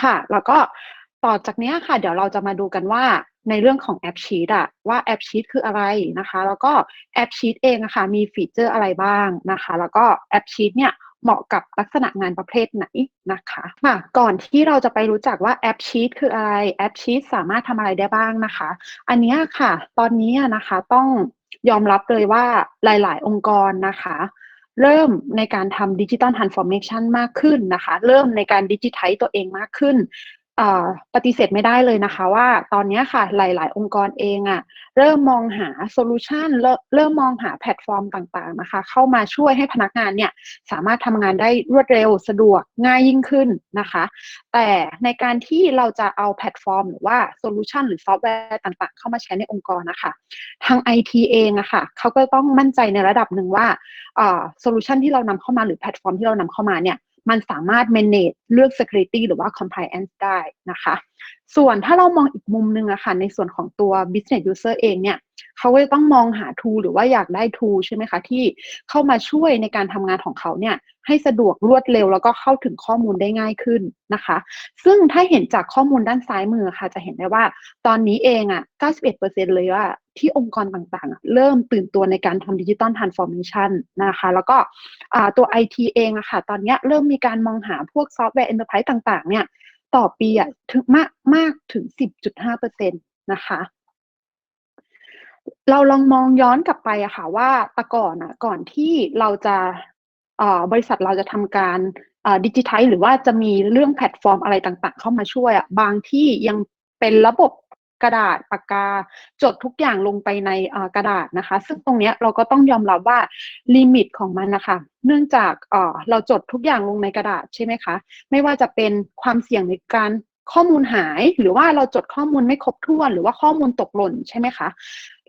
ค่ะ แล้วก็ต่อจากนี้ค่ะ เดี๋ยวเราจะมาดูกันว่าในเรื่องของแอปชีตอะว่าแอปชีตคืออะไรนะคะ แล้วก็แอปชีตเองอะคะมีฟีเจอร์อะไรบ้างนะคะ แล้วก็แอปชีตเนี่ยเหมาะกับลักษณะงานประเภทไหนนะคะค่ะก่อนที่เราจะไปรู้จักว่าแอปชีตคืออะไรแอปชีตสามารถทำอะไรได้บ้างนะคะ อันเนี้ยค่ะ ตอนนี้นะคะต้องยอมรับเลยว่าหลาย ๆ องค์กรนะคะ เริ่มในการทำดิจิตอลทรานส์ฟอร์เมชันมากขึ้นนะคะ เริ่มในการดิจิทัลตัวเองมากขึ้น ปฏิเสธไม่ได้เลยนะคะว่าตอนนี้ค่ะหลาย ๆ องค์กรเองอะ่ะเริ่มมองหาโซลูชันเริ่มมองหาแพลตฟอร์มต่าง ๆ นะคะ เข้ามาช่วยให้พนักงานเนี่ยสามารถทำงานได้รวดเร็วสะดวกง่ายยิ่งขึ้นนะคะ แต่ในการที่เราจะเอาแพลตฟอร์ม หรือว่าโซลูชันหรือซอฟต์แวร์ต่าง ๆ เข้ามาใช้ในองค์กรนะคะ ทาง IT เองอะคะ่ะเขาก็ต้องมั่นใจในระดับหนึ่งว่าโซลูชันที่เรานำเข้ามาหรือแพลตฟอร์มที่เรานำเข้ามาเนี่ย มันสามารถ manage เลือก security หรือว่า compliance ได้นะคะ ส่วนถ้าเรามองอีกมุมนึงอะค่ะในส่วนของตัว business user เองเนี่ยเขาก็จะต้องมองหา tool หรือว่าอยากได้ tool ใช่ไหมคะ ที่เข้ามาช่วยในการทำงานของเขาเนี่ยให้สะดวกรวดเร็ว แล้วก็เข้าถึงข้อมูลได้ง่ายขึ้นนะคะ ซึ่งถ้าเห็นจากข้อมูลด้านซ้ายมือค่ะ จะเห็นได้ว่าตอนนี้เองอะ91%เลยว่า ที่องค์กรต่างๆ เริ่มตื่นตัวในการทำดิจิตอลทรานส์ฟอร์เมชันนะคะ แล้วก็ตัว IT เองอะค่ะ ตอนนี้เริ่มมีการมองหาพวกซอฟต์แวร์เอ็นเตอร์ไพรส์ต่างๆ เนี่ย ต่อปีอะถึงมากมากถึง 10.5%นะคะเราลองมองย้อนกลับไปอะค่ะว่าแต่ก่อนอะก่อนที่เราจะบริษัทเราจะทำการดิจิทัลหรือว่าจะมีเรื่องแพลตฟอร์มอะไรต่างๆ เข้ามาช่วยอะบางที่ยังเป็นระบบ กระดาษปากกา จดทุกอย่างลงไปในกระดาษนะคะ ซึ่งตรงนี้เราก็ต้องยอมรับว่าลิมิตของมันนะคะ เนื่องจากเราจดทุกอย่างลงในกระดาษใช่ไหมคะ ไม่ว่าจะเป็นความเสี่ยงในการ ข้อมูลหายหรือว่าเราจดข้อมูลไม่ครบถ้วน หรือว่าข้อมูลตกหล่นใช่ไหมคะ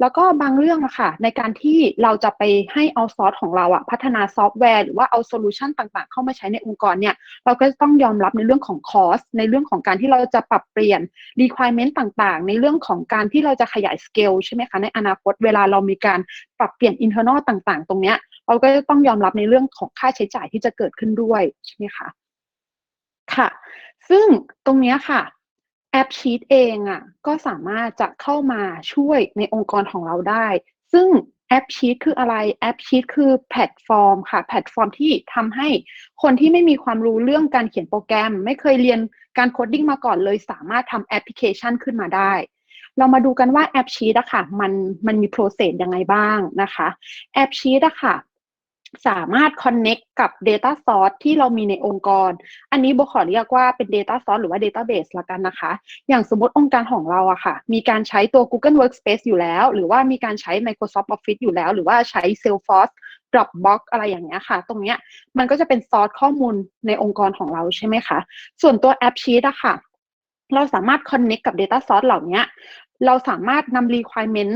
แล้วก็บางเรื่องอะค่ะในการที่เราจะไปให้เอาซอสของเราอะพัฒนาซอฟต์แวร์หรือว่าเอาโซลูชันต่างๆ เข้ามาใช้ในองค์กรเนี่ยเราก็ต้องยอมรับในเรื่องของคอสในเรื่องของการที่เราจะปรับเปลี่ยน requirement ต่างๆ ในเรื่องของการที่เราจะขยายสเกลใช่ไหมคะในอนาคตเวลาเรามีการปรับเปลี่ยน internal ต่างๆ ตรงเนี้ยเราก็ต้องยอมรับในเรื่องของค่าใช้จ่ายที่จะเกิดขึ้นด้วยใช่ไหมคะ ค่ะ ซึ่งตรงนี้ค่ะแอปชีตเองอะก็สามารถจะเข้ามาช่วยในองค์กรของเราได้ ซึ่งแอปชีตคืออะไรแอปชีตคือแพลตฟอร์มค่ะ แพลตฟอร์มที่ทำให้คนที่ไม่มีความรู้เรื่องการเขียนโปรแกรม ไม่เคยเรียนการโคดดิ้งมาก่อนเลย สามารถทำแอปพลิเคชันขึ้นมาได้ เรามาดูกันว่าแอปชีตอะค่ะมันมันมีโปรเซสยังไงบ้างนะคะแอปชีตอะค่ะ สามารถ connect กับ data source ที่เรามีในองค์กร อันนี้โบขอเรียกว่าเป็น data source หรือว่า database ละกันนะคะ อย่างสมมติองค์การของเราอะค่ะ มีการใช้ตัว Google Workspace อยู่แล้ว หรือว่ามีการใช้ Microsoft Office อยู่แล้ว หรือว่าใช้ Salesforce Dropbox อะไรอย่างเงี้ยค่ะ ตรงเนี้ยมันก็จะเป็นซอสข้อมูลในองค์กรของเราใช่ไหมคะ ส่วนตัว App Sheet อะค่ะ เราสามารถ connect กับ data source เหล่านี้เราสามารถนำ requirement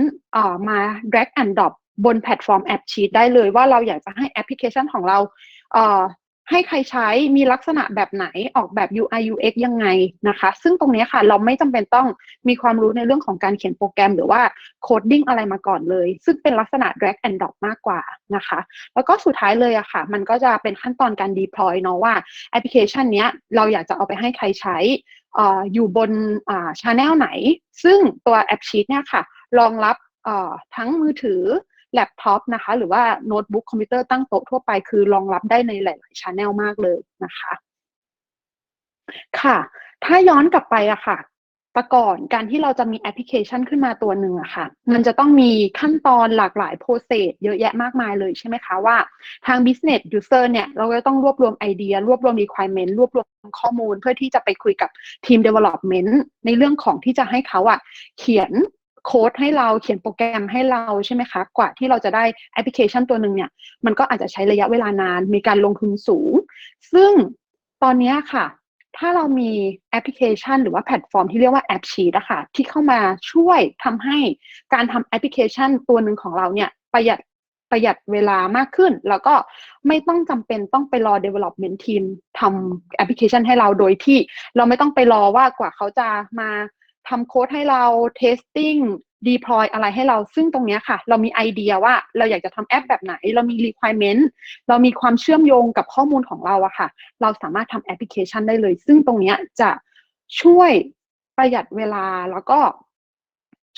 มา drag and drop บนแพลตฟอร์มแอปชีตได้เลยว่าเราอยากจะให้แอปพลิเคชันของเราเให้ใครใช้มีลักษณะแบบไหนออกแบบ UI UX ยังไงนะคะ ซึ่งตรงนี้ค่ะเราไม่จำเป็นต้องมีความรู้ในเรื่องของการเขียนโปรแกรมหรือว่าโคดดิ้งอะไรมาก่อนเลย ซึ่งเป็นลักษณะ drag and drop มากกว่านะคะ แล้วก็สุดท้ายเลยอะค่ะ มันก็จะเป็นขั้นตอนการ deploy เนาะว่าแอปพลิเคชันนี้เราอยากจะเอาไปให้ใครใช้อยู่บนช a n แนลไหน ซึ่งตัวแอปชีตเนี่ยค่ะรองรับทั้งมือถือ แล็ปท็อปนะคะ หรือว่าโน้ตบุ๊กคอมพิวเตอร์ตั้งโต๊ะทั่วไปคือรองรับได้ในหลายๆชาแนลมากเลยนะคะ ค่ะ ถ้าย้อนกลับไปอะค่ะต่ก่อนการที่เราจะมีแอปพลิเคชันขึ้นมาตัวหนึ่งอะค่ะ มันจะต้องมีขั้นตอนหลากหลายโปรเซสเยอะแยะมากมายเลยใช่ไหมคะว่าทาง business user เนี่ย เราก็ต้องรวบรวมไอเดีย รวบรวม requirement รวบรวมข้อมูล เพื่อที่จะไปคุยกับทีม development ในเรื่องของที่จะให้เขาอะเขียน โค้ดให้เราเขียนโปรแกรมให้เราใช่ไหมคะ กว่าที่เราจะได้แอปพลิเคชันตัวหนึ่งเนี่ย มันก็อาจจะใช้ระยะเวลานาน มีการลงทุนสูง ซึ่งตอนนี้ค่ะ ถ้าเรามีแอปพลิเคชัน หรือว่าแพลตฟอร์มที่เรียกว่าแอปชีตอะค่ะที่เข้ามาช่วยทำให้การทำแอปพลิเคชันตัวหนึ่งของเราเนี่ยประหยัดประหยัดเวลามากขึ้น แล้วก็ไม่ต้องจำเป็นต้องไปรอ development team ทำแอปพลิเคชันให้เราโดยที่เราไม่ต้องไปรอว่ากว่าเขาจะมา ทำโค้ดให้เรา testing deploy อะไรให้เราซึ่งตรงนี้ค่ะ เรามีไอเดียว่าเราอยากจะทำแอปแบบไหน เรามี requirement เรามีความเชื่อมโยงกับข้อมูลของเราอะค่ะ เราสามารถทำแอปพลิเคชันได้เลย ซึ่งตรงนี้จะช่วยประหยัดเวลาแล้วก็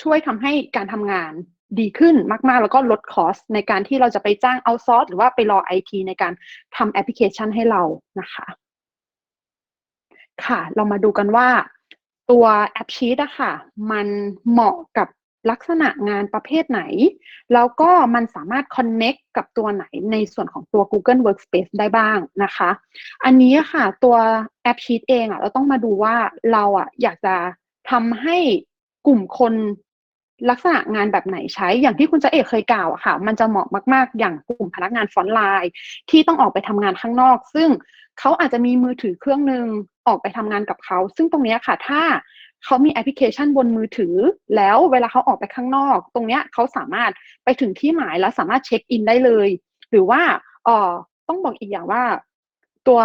ช่วยทำให้การทำงานดีขึ้นมาก ๆ แล้วก็ลดคอสในการที่เราจะไปจ้างเอาซอร์สหรือว่าไปรอไอทีในการทำแอปพลิเคชันให้เรานะคะ ค่ะ เรามาดูกันว่า ตัวแอปชีตอะค่ะ มันเหมาะกับลักษณะงานประเภทไหน แล้วก็มันสามารถ connect กับตัวไหนในส่วนของตัว Google Workspace ได้บ้างนะคะ อันนี้ค่ะตัวแอปชีตเองอะเราต้องมาดูว่าเราอะอยากจะทำให้กลุ่มคน ลักษณะงานแบบไหนใช้ อย่างที่คุณจะเอกเคยกล่าวอะค่ะ มันจะเหมาะมากๆ อย่างกลุ่มพนักงานฟอนไลน์ ที่ต้องออกไปทำงานข้างนอก ซึ่งเขาอาจจะมีมือถือเครื่องหนึ่งออกไปทำงานกับเขา ซึ่งตรงนี้ค่ะ ถ้าเขามีแอปพลิเคชันบนมือถือ แล้วเวลาเขาออกไปข้างนอก ตรงนี้เขาสามารถไปถึงที่หมายแล้วสามารถเช็คอินได้เลย หรือว่าออต้องบอกอีกอย่างว่าตัว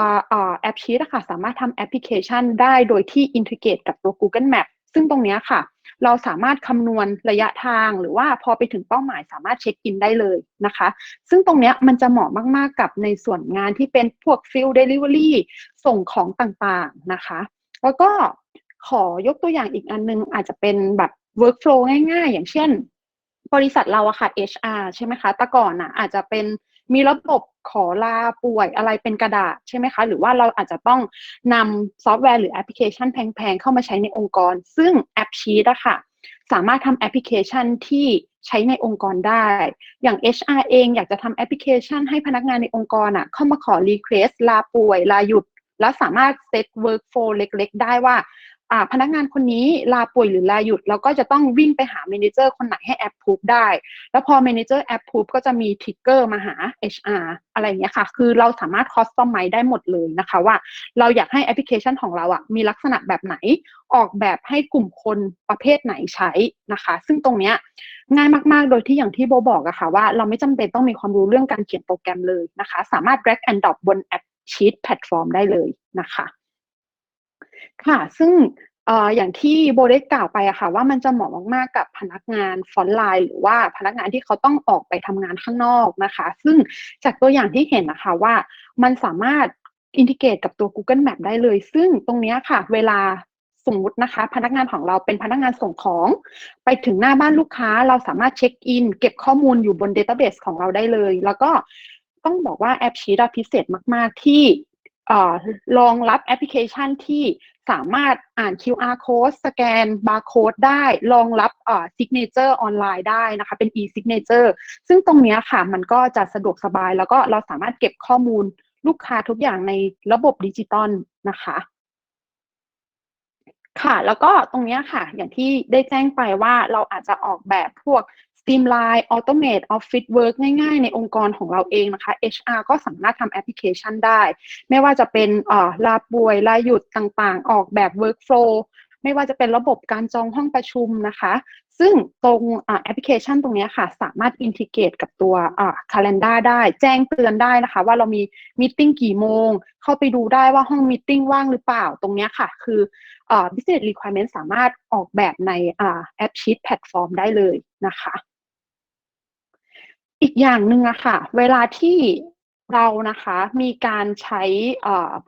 แอปชีตค่ะสามารถทำแอปพลิเคชันได้โดยที่อินทิเกรตกับตัว Google Map ซึ่งตรงนี้ค่ะ เราสามารถคำนวณระยะทางหรือว่าพอไปถึงเป้าหมายสามารถเช็คอินได้เลยนะคะ ซึ่งตรงนี้มันจะเหมาะมากๆกับในส่วนงานที่เป็นพวกฟิลเดลิเวอรี่ส่งของต่างๆนะคะ แล้วก็ขอยกตัวอย่างอีกอันนึงอาจจะเป็นแบบ workflow ง่ายๆ อย่างเช่น บริษัทเราอะค่ะ HR ใช่ไหมคะ แต่ก่อนอะอาจจะเป็น มีระบบขอลาป่วยอะไรเป็นกระดาษใช่ไหมคะ หรือว่าเราอาจจะต้องนำซอฟต์แวร์หรือแอปพลิเคชันแพงๆ เข้ามาใช้ในองค์กร ซึ่งแอปชีตอะค่ะ สามารถทำแอปพลิเคชันที่ใช้ในองค์กรได้ อย่าง HR เองอยากจะทำแอปพลิเคชันให้พนักงานในองค์กรอะเข้ามาขอรีเควสลาป่วย ลาหยุด แล้วสามารถเซตเวิร์กโฟลเล็ก ๆ ได้ว่า พนักงานคนนี้ลาป่วยหรือลาหยุดแล้วก็จะต้องวิ่งไปหาเมนเจอร์คนไหนให้แอปพูฟได้ แล้วพอเมนเจอร์แอปพูฟก็จะมีทิกเกอร์มาหา HR อะไรอย่างเงี้ยค่ะ คือเราสามารถคอสตอมไมได้หมดเลยนะคะว่า เราอยากให้แอปพลิเคชันของเราอะมีลักษณะแบบไหนออกแบบให้กลุ่มคนประเภทไหนใช้นะคะ ซึ่งตรงเนี้ยง่ายมาก ๆ โดยที่อย่างที่โบบอกอะค่ะว่าเราไม่จำเป็นต้องมีความรู้เรื่องการเขียนโปรแกรมเลยนะคะ สามารถ drag and drop บนแอปชีตแพลตฟอร์มได้เลยนะคะ ค่ะ ซึ่งอย่างที่โบได้กล่าวไปอะค่ะว่ามันจะเหมาะมากๆกับพนักงานฟอนไลน์ หรือว่าพนักงานที่เขาต้องออกไปทำงานข้างนอกนะคะ ซึ่งจากตัวอย่างที่เห็นนะคะว่ามันสามารถอินทิเกตกับตัว Google Map ได้เลย ซึ่งตรงนี้ค่ะ เวลาสมมตินะคะ พนักงานของเราเป็นพนักงานส่งของ ไปถึงหน้าบ้านลูกค้า เราสามารถเช็คอิน เก็บข้อมูลอยู่บน Database ของเราได้เลย แล้วก็ต้องบอกว่าแอปชีตพิเศษมาก ๆ ที่ รองรับแอปพลิเคชันที่สามารถอ่าน QR code สแกน barcode ได้รองรับอ่า signature ออนไลน์ได้นะคะ เป็น e signature ซึ่งตรงนี้ค่ะ มันก็จะสะดวกสบาย แล้วก็เราสามารถเก็บข้อมูลลูกค้าทุกอย่างในระบบดิจิตอลนะคะ ค่ะ แล้วก็ตรงนี้ค่ะ อย่างที่ได้แจ้งไปว่าเราอาจจะออกแบบพวก Streamline Automate Office Work ง่ายๆ ในองค์กรของเราเองนะคะ HR ก็สามารถทำแอปพลิเคชันได้ ไม่ว่าจะเป็นลาป่วยลาหยุดต่างๆ ออกแบบ Workflow ไม่ว่าจะเป็นระบบการจองห้องประชุมนะคะ ซึ่งตรงแอปพลิเคชันตรงนี้ค่ะ สามารถอินทิเกตกับตัว calendar ได้ แจ้งเตือนได้นะคะ ว่าเรามีมิ팅กี่โมง เข้าไปดูได้ว่าห้องมิ팅ว่างหรือเปล่า ตรงนี้ค่ะ คือ business requirement สามารถออกแบบในแอปชีตแพลตฟอร์มได้เลยนะคะ อีกอย่างหนึ่งอะค่ะ เวลาที่เรานะคะมีการใช้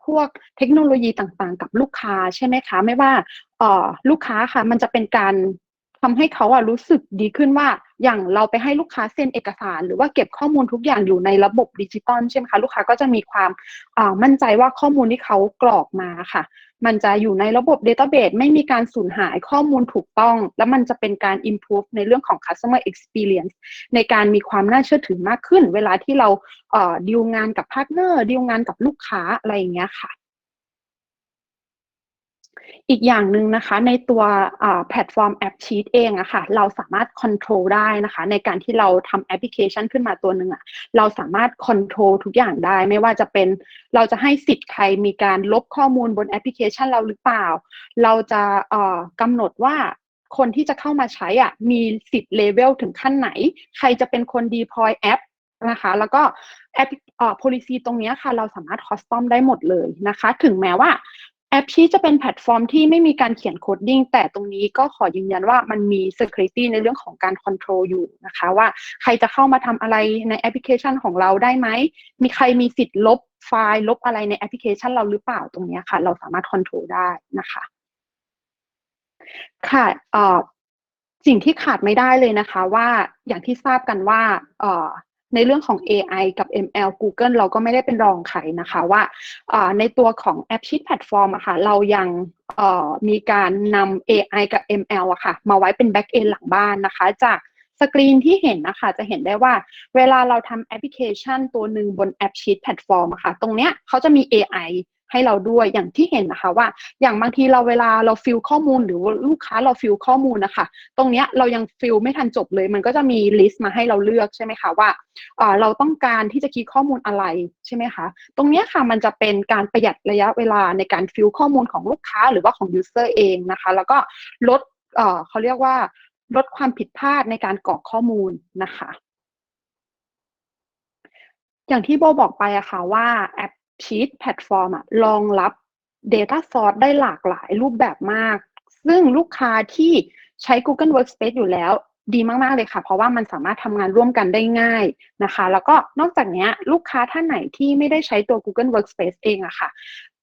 พวกเทคโนโลยีต่างๆ กับลูกค้าใช่ไหมคะ ไม่ว่าลูกค้าค่ะ มันจะเป็นการ ทำให้เขาอะรู้สึกดีขึ้นว่า อย่างเราไปให้ลูกค้าเซ็นเอกสาร หรือว่าเก็บข้อมูลทุกอย่างอยู่ในระบบดิจิตอลใช่ไหมคะลูกค้าก็จะมีความมั่นใจว่าข้อมูลที่เขากรอกมาค่ะ มันจะอยู่ในระบบ Database ไม่มีการสูญหายข้อมูลถูกต้อง แล้วมันจะเป็นการ improve ในเรื่องของ customer experience ในการมีความน่าเชื่อถือมากขึ้น เวลาที่เราดีลงานกับพาร์ทเนอร์ดีลงานกับลูกค้าอะไรอย่างเงี้ยค่ะ อีกอย่างหนึ่งนะคะในตัวแพลตฟอร์มแอปชีตเองอะคะ่ะเราสามารถคอนโทรลได้นะคะ ในการที่เราทำแอปพลิเคชันขึ้นมาตัวหนึ่งอะเราสามารถคอนโทรลทุกอย่างได้ ไม่ว่าจะเป็นเราจะให้สิทธิ์ใครมีการลบข้อมูลบนแอปพลิเคชันเราหรือเปล่า เราจะกำหนดว่าคนที่จะเข้ามาใช้อะมีสิทธิ์เลเวลถึงขั้นไหน ใครจะเป็นคน deploy แอปนะคะแล้วก็แอปอ่า policy ตรงนี้ค่ะ เราสามารถคอสตอมได้หมดเลยนะคะ ถึงแม้ว่า แอปชีจะเป็นแพลตฟอร์มที่ไม่มีการเขียนโคดดิ้งแต่ตรงนี้ก็ขอยืนยันว่ามันมี security ในเรื่องของการ control อยู่นะคะว่าใครจะเข้ามาทำอะไรในแอปพลิเคชันของเราได้ไหม มีใครมีสิทธิ์ลบไฟล์ลบอะไรในแอปพลิเคชันเราหรือเปล่าตรงนี้ค่ะ เราสามารถ control ได้นะคะ ค่ะสิ่งที่ขาดไม่ได้เลยนะคะ ว่าอย่างที่ทราบกันว่า ในเรื่องของ AI กับ ML Google เราก็ไม่ได้เป็นรองใครนะคะว่าในตัวของแอปชิดแพลตฟอร์มอะค่ะเรายังมีการนำ AI กับ ML อะค่ะมาไว้เป็น Back End หลังบ้านนะคะ จากสกรีนที่เห็นนะคะ จะเห็นได้ว่าเวลาเราทำแอปพลิเคชันตัวหนึ่งบนแอปชีตแพลตฟอร์มอะค่ะ ตรงเนี้ยเขาจะมี AI ให้เราด้วยอย่างที่เห็นนะคะว่า อย่างบางทีเราเวลาเราฟิลข้อมูลหรือลูกค้าเราฟิลข้อมูลนะคะตรงเนี้ยเรายังฟิลไม่ทันจบเลย มันก็จะมีลิสต์มาให้เราเลือกใช่ไหมคะว่าเราต้องการที่จะคีย์ข้อมูลอะไรใช่ไหมคะตรงนี้ค่ะมันจะเป็นการประหยัดระยะเวลาในการฟิลข้อมูลของลูกค้าหรือว่าของยูเซอร์เองนะคะแล้วก็ลดเขาเรียกว่าลดความผิดพลาดในการกรอกข้อมูลนะคะ อย่างที่โบบอกไปอะค่ะว่าแอป ชีตแพลตฟอร์มอะรองรับ Data Source ได้หลากหลายรูปแบบมาก ซึ่งลูกค้าที่ใช้ Google Workspace อยู่แล้วดีมาก ๆ เลยค่ะ เพราะว่ามันสามารถทำงานร่วมกันได้ง่ายนะคะ แล้วก็นอกจากนี้ลูกค้าท่านไหนที่ไม่ได้ใช้ตัว Google Workspace เองอะค่ะ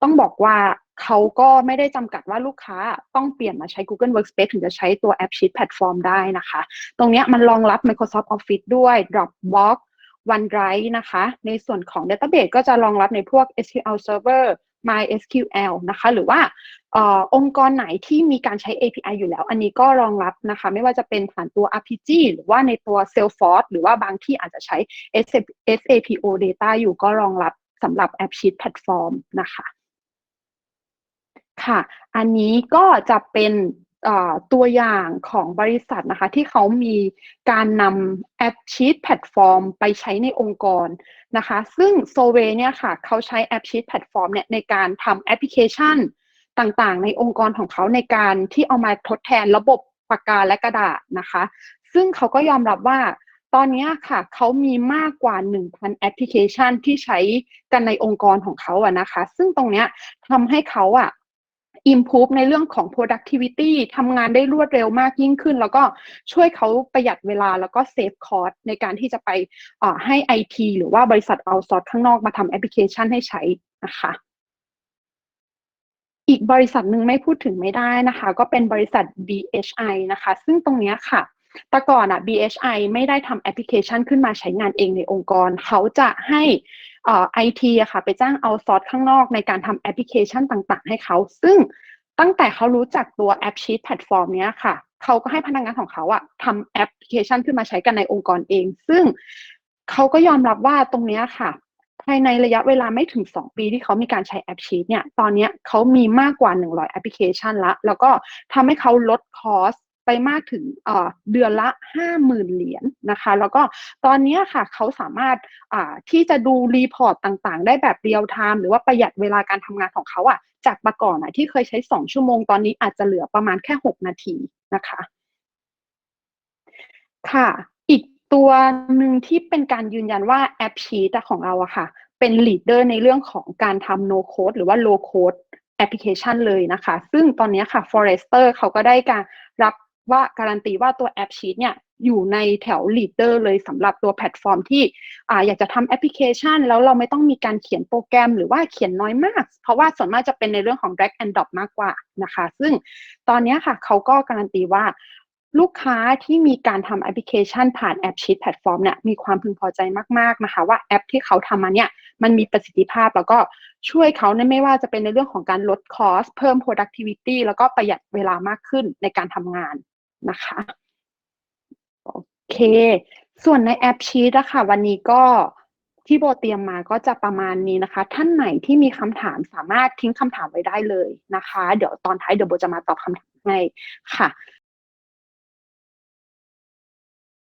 ต้องบอกว่าเขาก็ไม่ได้จำกัดว่าลูกค้าต้องเปลี่ยนมาใช้ Google Workspace ถึงจะใช้ตัว App Sheet Platform ได้นะคะ ตรงนี้มันรองรับ Microsoft Office ด้วย Dropbox OneDrive นะคะ ในส่วนของ Database ก็จะรองรับในพวก SQL Server MySQL นะคะ หรือว่าอองค์กรไหนที่มีการใช้ API อยู่แล้ว อันนี้ก็รองรับนะคะ ไม่ว่าจะเป็นผ่านตัว RPG หรือว่าในตัว Salesforce หรือว่าบางที่อาจจะใช้ SAPO Data อยู่ก็รองรับสำหรับ App Sheet Platform นะคะ ค่ะ อันนี้ก็จะเป็น ตัวอย่างของบริษัทนะคะ ที่เขามีการนำแอปชีตแพลตฟอร์ม ไปใช้ในองค์กรนะคะ ซึ่งโซเวเนี่ยค่ะ เขาใช้แอปชีตแพลตฟอร์มเนี่ยในการทำแอปพลิเคชันต่างๆ ในองค์กรของเขาในการที่เอามาทดแทนระบบปากกาและกระดาษนะคะ ซึ่งเขาก็ยอมรับว่าตอนนี้ค่ะเขามีมากกว่า 1,000 แอปพลิเคชันที่ใช้กันในองค์กรของเขาอะนะคะ ซึ่งตรงนี้ทำให้เขาอะ improve ในเรื่องของ productivity ทำงานได้รวดเร็วมากยิ่งขึ้น แล้วก็ช่วยเขาประหยัดเวลาแล้วก็ save cost ในการที่จะไปให้ IT หรือว่าบริษัท outsource ข้างนอกมาทำแอปพลิเคชันให้ใช้นะคะอีกบริษัทหนึ่งไม่พูดถึงไม่ได้นะคะ ก็เป็นบริษัท BHI นะคะ ซึ่งตรงนี้ค่ะแต่ก่อนอะ BHI ไม่ได้ทำแอปพลิเคชันขึ้นมาใช้งานเองในองค์กร เขาจะให้ ไอทีอะค่ะ ไปจ้างเอาซอร์สข้างนอกในการทำแอปพลิเคชันต่าง ๆ ให้เขา ซึ่งตั้งแต่เขารู้จักตัวแอปชีตแพลตฟอร์มเนี้ยค่ะ เขาก็ให้พนักงานของเขาอะทำแอปพลิเคชันขึ้นมาใช้กันในองค์กรเอง ซึ่งเขาก็ยอมรับว่าตรงเนี้ยค่ะ ภายในระยะเวลาไม่ถึง 2 ปีที่เขามีการใช้แอปชีตเนี่ย ตอนนี้เขามีมากกว่า 100 แอปพลิเคชันละ แล้วก็ทำให้เขาลดคอส ไปมากถึงเดือนละ 50,000 เหรียญนนะคะ แล้วก็ตอนนี้ค่ะเขาสามารถที่จะดูรีพอร์ตต่างๆ ได้แบบเรียลไทม์หรือว่าประหยัดเวลาการทำงานของเขาอะจากมาก่อนอะที่เคยใช้ 2 ชั่วโมงตอนนี้อาจจะเหลือประมาณแค่ 6 นาทีนะคะ ค่ะ อีกตัวหนึ่งที่เป็นการยืนยันว่าแอปชีตของเราอะค่ะ เป็นลีดเดอร์ในเรื่องของการทำ no code หรือว่า low code แอปพลิเคชันเลยนะคะ ซึ่งตอนนี้ค่ะ Forrester เขาก็ได้การรับ ว่าการันตีว่าตัวแอปชีตเนี่ยอยู่ในแถวลีดเดอร์เลยสำหรับตัวแพลตฟอร์มที่ออยากจะทำแอปพลิเคชัน แล้วเราไม่ต้องมีการเขียนโปรแกรมหรือว่าเขียนน้อยมาก เพราะว่าส่วนมากจะเป็นในเรื่องของ drag and drop มากกว่านะคะ ซึ่งตอนนี้ค่ะเขาก็การันตีว่าลูกค้าที่มีการทำแอปพลิเคชันผ่านแอปชีตแพลตฟอร์มเนี่ยมีความพึงพอใจมาก ๆ นะคะ ว่าแอปที่เขาทำมาเนี่ยมันมีประสิทธิภาพแล้วก็ช่วยเขาในไม่ว่าจะเป็นในเรื่องของการลดคอสเพิ่ม productivity แล้วก็ประหยัดเวลามากขึ้นในการทำงาน นะคะ โอเค ส่วนในแอปชีตนะคะวันนี้ก็ที่โบเตรียมมาก็จะประมาณนี้นะคะ ท่านไหนที่มีคำถามสามารถทิ้งคำถามไว้ได้เลยนะคะ เดี๋ยวตอนท้ายเดี๋ยวโบจะมาตอบคำถามให้ค่ะ